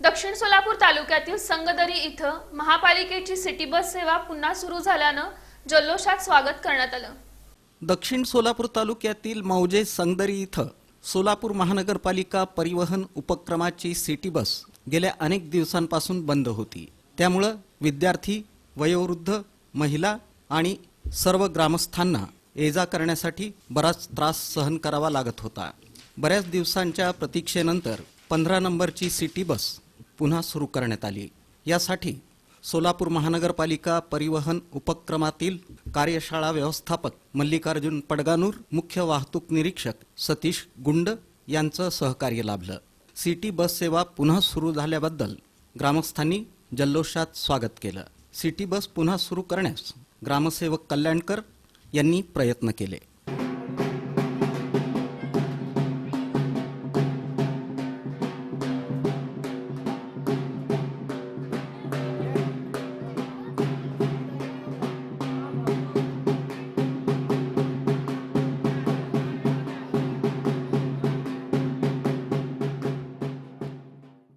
दक्षिण सोलापूर तालुक्यातील संगदरी इथं महापालिकेची सिटी बस सेवा पुन्हा सुरू झाल्यानं जल्लोषात स्वागत करण्यात आलं. दक्षिण सोलापूर तालुक्यातील मौजे संगदरी इथं सोलापूर महानगरपालिका परिवहन उपक्रमाची सिटी बस गेल्या अनेक दिवसांपासून बंद होती. त्यामुळं विद्यार्थी वयोवृद्ध महिला आणि सर्व ग्रामस्थांना ये जा करण्यासाठी बराच त्रास सहन करावा लागत होता. बऱ्याच दिवसांच्या प्रतीक्षेनंतर पंधरा नंबरची सिटी बस पुन्हा सुरू करण्यात आली यासाठी सोलापूर महानगरपालिका परिवहन उपक्रमातील कार्यशाळा व्यवस्थापक मल्लिकार्जुन पडगानूर मुख्य वाहतूक निरीक्षक सतीश गुंड यांचं सहकार्य लाभलं. सिटी बस सेवा पुन्हा सुरू झाल्याबद्दल ग्रामस्थांनी जल्लोषात स्वागत केलं. सिटी बस पुन्हा सुरू करण्यास ग्रामसेवक कल्याणकर यांनी प्रयत्न केले.